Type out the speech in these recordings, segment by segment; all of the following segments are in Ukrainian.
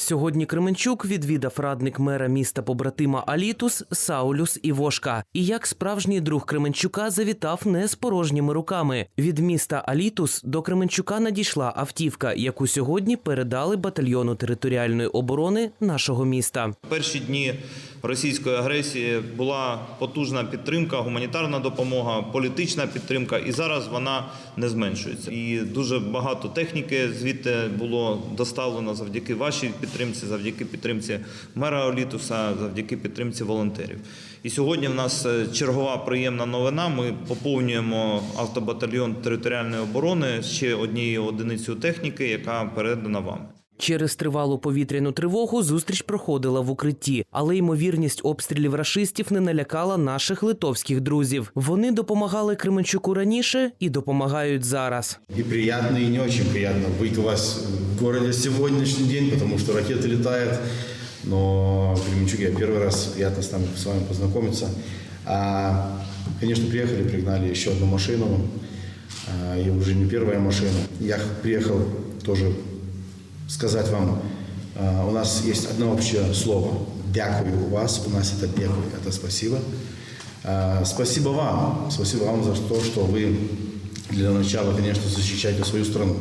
Сьогодні Кременчук відвідав радник мера міста побратима Алітус Саулюс Івошка. І як справжній друг Кременчука завітав не з порожніми руками. Від міста Алітус до Кременчука надійшла автівка, яку сьогодні передали батальйону територіальної оборони нашого міста. Перші дні російської агресії була потужна підтримка, гуманітарна допомога, політична підтримка, і зараз вона не зменшується. І дуже багато техніки звідти було доставлено завдяки вашій підтримці, завдяки підтримці мера Олітуса, завдяки підтримці волонтерів. І сьогодні в нас е, чергова приємна новина. Ми поповнюємо автобатальйон територіальної оборони ще однією одиницею техніки, яка передана вам. Через тривалу повітряну тривогу зустріч проходила в укритті, але ймовірність обстрілів рашистів не налякала наших литовських друзів. Вони допомагали Кременчуку раніше і допомагають зараз. И приятно, и не очень приятно быть у вас в городе сегодняшний день, потому что ракеты летают. Но в Кременчуге я первый раз, приятно с, нами, с вами познакомиться. А, конечно, приехали, пригнали еще одну машину. А, и уже не первая машина. Я приехал тоже сказать вам, а, у нас есть одно общее слово. Дякую у вас, у нас это дякую, это спасибо. А, Спасибо вам, спасибо вам за то, что вы для начала, конечно, защищаете свою страну.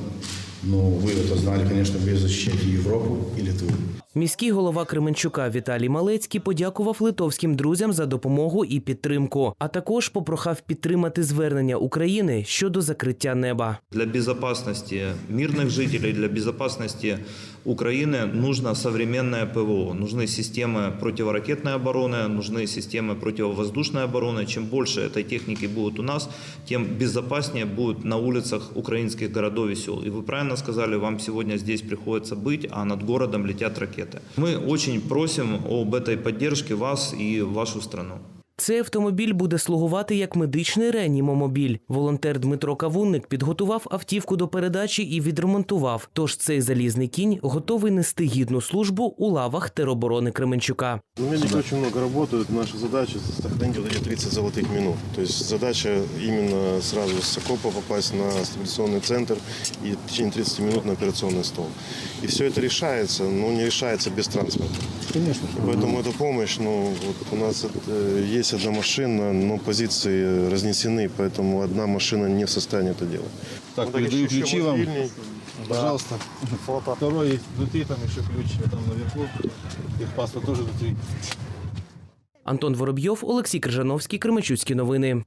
Но вы это знали, конечно, вы защищаете Европу и Литву. Міський голова Кременчука Віталій Малецький подякував литовським друзям за допомогу і підтримку, а також попрохав підтримати звернення України щодо закриття неба. Для безопасности мирных жителей, для безопасности Украины нужно современное ПВО. Нужны системы противоракетной обороны, нужны системы противовоздушной обороны. Чем больше этой техники будет у нас, тем безопаснее будет на улицах украинских городов и сел. И вы правильно сказали, вам сегодня здесь приходится быть, а над городом летят ракеты. Мы очень просим об этой поддержке вас и вашу страну. Цей автомобіль буде слугувати як медичний реанімомобіль. Волонтер Дмитро Кавунник підготував автівку до передачі і відремонтував. Тож цей залізний кінь готовий нести гідну службу у лавах тероборони Кременчука. Медики дуже багато працюють. Наша задача сохранити 30 золотих хвилин. Тобто задача іменно сразу з окопа попасть на стабіляційний центр і в течение 30 хвилин на операційний стол. І все це вирішується, але ну, не вирішується без транспорту. Тому ця допомога, ну, от у нас е, є 51 машина, но позиции разнесены, поэтому одна машина не в состоянии это делать. Так, передаю ключи вам. Пожалуйста. Фото. Второй внутри, там еще ключ, там наверху. Их паспорт тоже внутри. Антон Воробйов, Олексій Крижановський, Кременчуцькі новини.